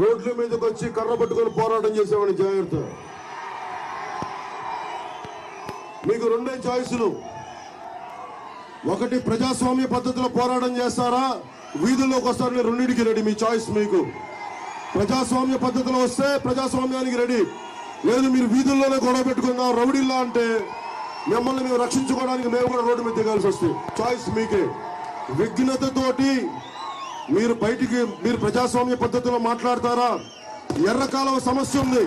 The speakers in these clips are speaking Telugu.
రోడ్ల మీదకి వచ్చి కర్ర పట్టుకొని పోరాటం చేసేవాడిని జాగ్రత్త. మీకు రెండే చాయిస్లు ఒకటి ప్రజాస్వామ్య పద్ధతిలో పోరాటం చేస్తారా? వీధుల్లోకి వస్తారని రెండింటికి రెడీ మీ చాయిస్ మీకు. ప్రజాస్వామ్య పద్ధతిలో వస్తే ప్రజాస్వామ్యానికి రెడీ. లేదు మీరు వీధుల్లోనే గొడవ పెట్టుకుందాం రౌడీల్లా అంటే మిమ్మల్ని మేము రక్షించుకోవడానికి మేము కూడా రోడ్డు మీద దిగాల్సి వస్తుంది చాయిస్ మీకే. విఘ్నతతోటి మీరు బయటికి మీరు ప్రజాస్వామ్య పద్ధతిలో మాట్లాడతారా? ఎర్రకాలం సమస్య ఉంది.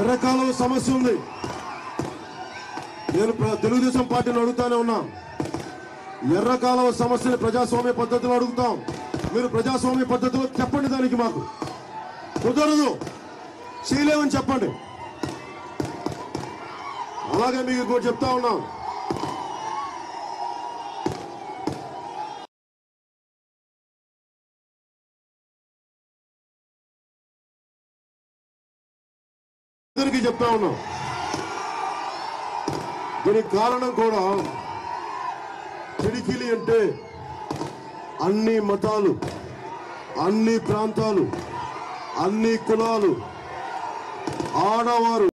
ఎర్రకాలువ సమస్య ఉంది. నేను తెలుగుదేశం పార్టీని అడుగుతానే ఉన్నా. ఎర్రకాలువ సమస్యని ప్రజాస్వామ్య పద్ధతిలో అడుగుతాం. మీరు ప్రజాస్వామ్య పద్ధతిలో చెప్పండి దానికి మాకు. కుదరదు. చేయలేమని చెప్పండి. అలాగే మీకు ఇంకోటి చెప్తా ఉన్నాం. ఇద్దరికి చెప్తా ఉన్నాం. దీనికి కారణం కూడా పిడికిలి అంటే అన్ని మతాలు అన్ని ప్రాంతాలు అన్ని కులాలు ఆడవారు